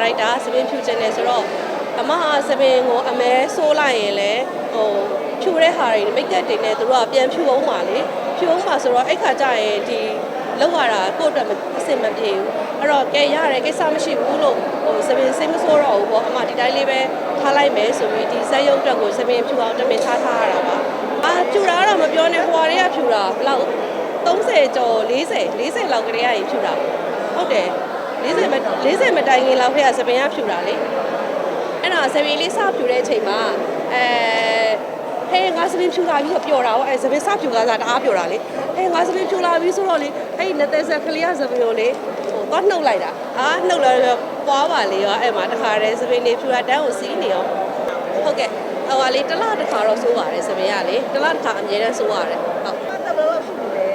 ရိုက်တာစပင်းဖြူခြင်းနဲ့ဆိုတော့အမဟာစပင်းကိုအမဲဆိုးလိုက်ရင်လည်းဟိုဖြူတဲ့ဟာတွေမိတ်ကပ်တွေနဲ့သူတို့ကပြန်ဖြူအောင်ပါလေဖြူအောင်ပါဆိုတော့အဲ့ခါကျရင်ဒီလောက်ရတာကိုယ့်အတွက်မအဆင်မပြေဘူးအဲ့တော့ကဲရတယ်ကိစ္စမရှိဘူးလို့ဟိုစပင်းစိတ်မဆိုးတော့ဘူးပေါ့အမဒီတိုင်းလေးပဲထားလိုက်မယ်ဆိုပြီးဒီစက်ရုပ်အတွက်ကိုစပင်းဖြူအောင်တမင်ထားထားရတာပါအာဖြူတာကတော့မပြောနဲ့ဟိုဟာတွေကဖြူတာဘယ်လောက်30ကျော်40 40လောက်ကလေးရဖြူတာဟုတ်တယ် 40မ40မတိုင်ခင်လောက်ခေတ်ကစပင်ကဖြူတာလေအဲ့ဒါစပင်လေးစဖြူတဲ့အချိန်မှာအဲဟဲ့ငါစပင်ဖြူလာပြီးတော့ပျော်တာဟောအဲစပင်စဖြူကားစားတအားပျော်တာလေဟဲ့ငါစပင်ဖြူလာပြီးဆိုတော့လေအဲ့လက်သက်ဆက်ကလေးကစပင်ကိုလေဟိုတော့နှုတ်လိုက်တာအာနှုတ်လိုက်တော့ပွားပါလေရောအဲ့မှာတခါတည်းစပင်လေးဖြူတာတန်းကိုစီးနေရောဟုတ်ကဲ့ဟိုကလေတစ်လတစ်ခါတော့စိုးပါတယ်စပင်ကလေတစ်လတစ်ခါအမြဲတမ်းစိုးရတယ်ဟုတ်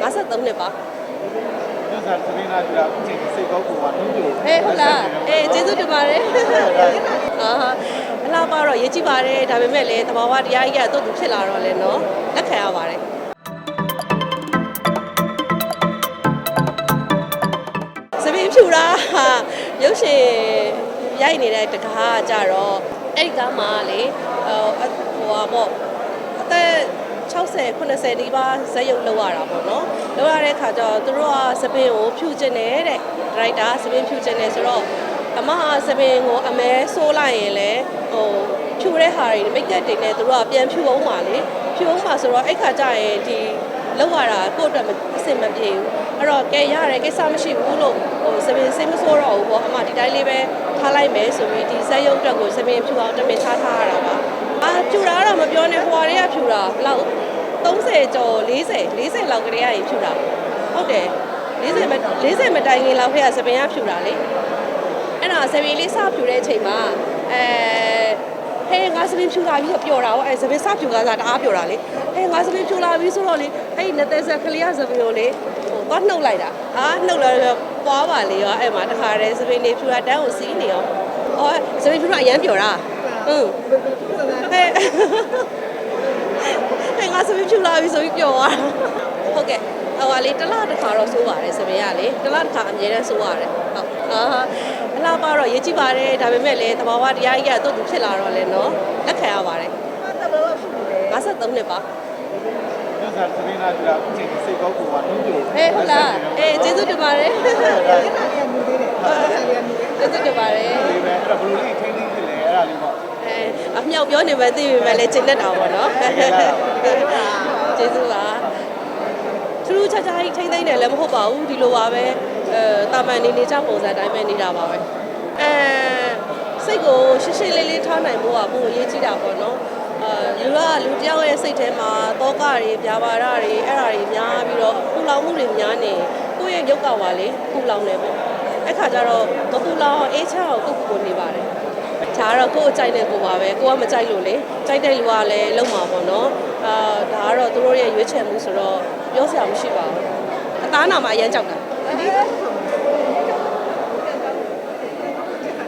53နှစ်ပါ ကျဆာသမီးနာပြတာအချိန်စိတ်ကောက်ကိုကနုပြိုဟေးဟုတ်လားအေးကျေးဇူးတင်ပါတယ်အာအလားပါတော့ရေးကြည့်ပါတယ်ဒါပေမဲ့လည်းတဘာဝတရားကြီးကတော့သူဖြစ်လာတော့လဲနော်လက်ခံရပါတယ်စပင်းဖြူတာဟာရုပ်ရှင်ရိုက်နေတဲ့တကားကကြတော့အဲ့ဒီကားမှာလေဟိုအဟိုဟာပေါ့အသက် 60 80ဒီပါဇက်ရုပ်လောက်ရတာပေါ့နော်လောက်ရတဲ့ခါကျတော့သူတို့ကစပင်းကိုဖြူကျင်တယ်တဲ့ဒရိုက်တာစပင်းဖြူကျင်တယ်ဆိုတော့အမဟာစပင်းကိုအမဲဆိုးလိုက်ရင်လည်းဟိုဖြူတဲ့ဟာတွေမိတ်ကပ်တွေနဲ့သူတို့ကပြန်ဖြူအောင်ပါလေဖြူအောင်ပါဆိုတော့အဲ့ခါကျရင်ဒီလောက်ရတာကိုယ့်အတွက်မအဆင်မပြေဘူးအဲ့တော့ကဲရတယ်ကိစ္စမရှိဘူးလို့ဟိုစပင်းစိတ်မဆိုးတော့ဘူးပေါ့အမဒီတိုင်းလေးပဲထားလိုက်မယ်ဆိုပြီးဒီဇက်ရုပ်အတွက်ကိုစပင်းဖြူအောင်တမင်ထားထားရတာပါအာဖြူတာကတော့မပြောနဲ့ဟိုဟာတွေကဖြူတာဘယ်လောက် 30ကျော်40 40လောက်ကလေးရဖြူတာဟုတ်တယ်40မ40မတိုင်ခင်လောက်ခေတ်ကစပင်ကဖြူတာလေအဲ့ဒါစပင်လေးစဖြူတဲ့အချိန်မှာအဲဟဲ့ငါစပင်ဖြူလာပြီးတော့ပျော်တာဟောအဲစပင်စဖြူကားစားတအားပျော်တာလေဟဲ့ငါစပင်ဖြူလာပြီးဆိုတော့လေအဲ့လက်သက်ဆက်ကလေးကစပင်ကိုလေဟိုတော့နှုတ်လိုက်တာအာနှုတ်လိုက်တော့ပွားပါလေရောအဲ့မှာတခါတည်းစပင်လေးဖြူတာတန်းကိုစီးနေရောအော်စပင်ဖြူတာအရမ်းပျော်တာอืมဟဲ့ ဟဲ့ငါစပင်းဖြူလာပြီဆိုပြီးပျော်သွားတာဟုတ်ကဲ့ဟိုကလေတစ်လတစ်ခါတော့စိုးပါတယ်စပင်းကလေတစ်လတစ်ခါအမြဲတမ်းစိုးရတယ်ဟုတ်အာအလားပါတော့ရေးကြည့်ပါတယ်ဒါပေမဲ့လည်းတဘာဝတရားကြီးကတော့သူ့ဖြစ်လာတော့လဲနော်လက်ခံရပါတယ်53နှစ်ပါကျဆာသမီးနာပြတာအချိန်စိတ်ကောက်ကိုကနုပြိုဟေးဟုတ်လားအေးကျေးဇူးတင်ပါတယ်ကျေးဇူးတင်ပါတယ်ဒီပဲအဲ့ဒါဘလူးလေးထိန်းသိမ်းဖြစ်လေအဲ့ဒါလေးပေါ့အဲအ မြောက်ပြောနေမှသိပြီမဲ့လည်းကျင့်တတ်တာပေါ့နော်ကျေးဇူးပါထူးထူးခြားခြားကြီးထိမ့်သိမ့်တယ်လည်းမဟုတ်ပါဘူးဒီလိုပါပဲအဲတာမန်နေနေကြပုံစံအတိုင်းပဲနေတာပါပဲအဲစိတ်ကိုရှင်းရှင်းလေးလေးထားနိုင်ဖို့ကဘုံအရေးကြီးတာပေါ့နော်အာလူကလူတယောက်ရဲ့စိတ်ထဲမှာတောကတွေဗျာပါဒတွေအဲ့ဒါတွေများပြီးတော့ပူလောင်မှုတွေများနေကိုယ့်ရဲ့ရုပ်ကပါလေပူလောင်နေပေါ့အဲ့ခါကျတော့မပူလောင်အောင်အေးချမ်းအောင်ကိုယ့်ကိုယ်ကိုနေပါတယ် ဒါကတော့ကိုယ့်အကြိုက်နဲ့ကိုပါပဲကိုကမကြိုက်လို့လေကြိုက်တဲ့လူကလည်းလုံမှာပေါ့နော်အာဒါကတော့သူတို့ရဲ့ရွေးချယ်မှုဆိုတော့ပြောစရာမရှိပါဘူးအသားနာမှာအရန်ကြောက်တာ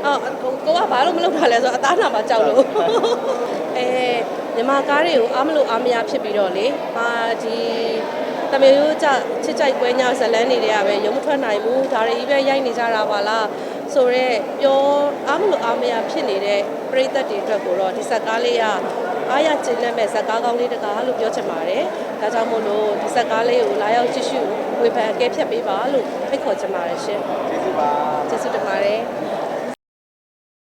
အော်ကိုကဘာလို့မလုပ်တာလဲဆိုတော့အသားနာမှာကြောက်လို့အဲမြန်မာကားတွေကိုအားမလို့အားမရဖြစ်ပြီးတော့လေဟာဒီတမေရိုးကြချစ်ကြိုက်ပွဲညဇလန်းနေတွေကပဲရုံမထွက်နိုင်ဘူးဒါတွေကြီးပဲရိုက်နေကြတာပါလား ဆိုတော့ပြောအားမလို့အားမရဖြစ်နေတဲ့ပြိသက်တွေအတွက်ကိုတော့ဒီဇက်ကားလေးကအားရကျင်းတဲ့မဲ့ဇက်ကားကောင်းလေးတကားလို့ပြောချင်ပါတယ်ဒါကြောင့်မို့လို့ဒီဇက်ကားလေးကိုလာရောက်ကြည့်ရှုဝေဖန်အကဲဖြတ်ပေးပါလို့ဖိတ်ခေါ်ချင်ပါတယ်ရှင်ကျေးဇူးပါကျေးဇူးတင်ပါတယ်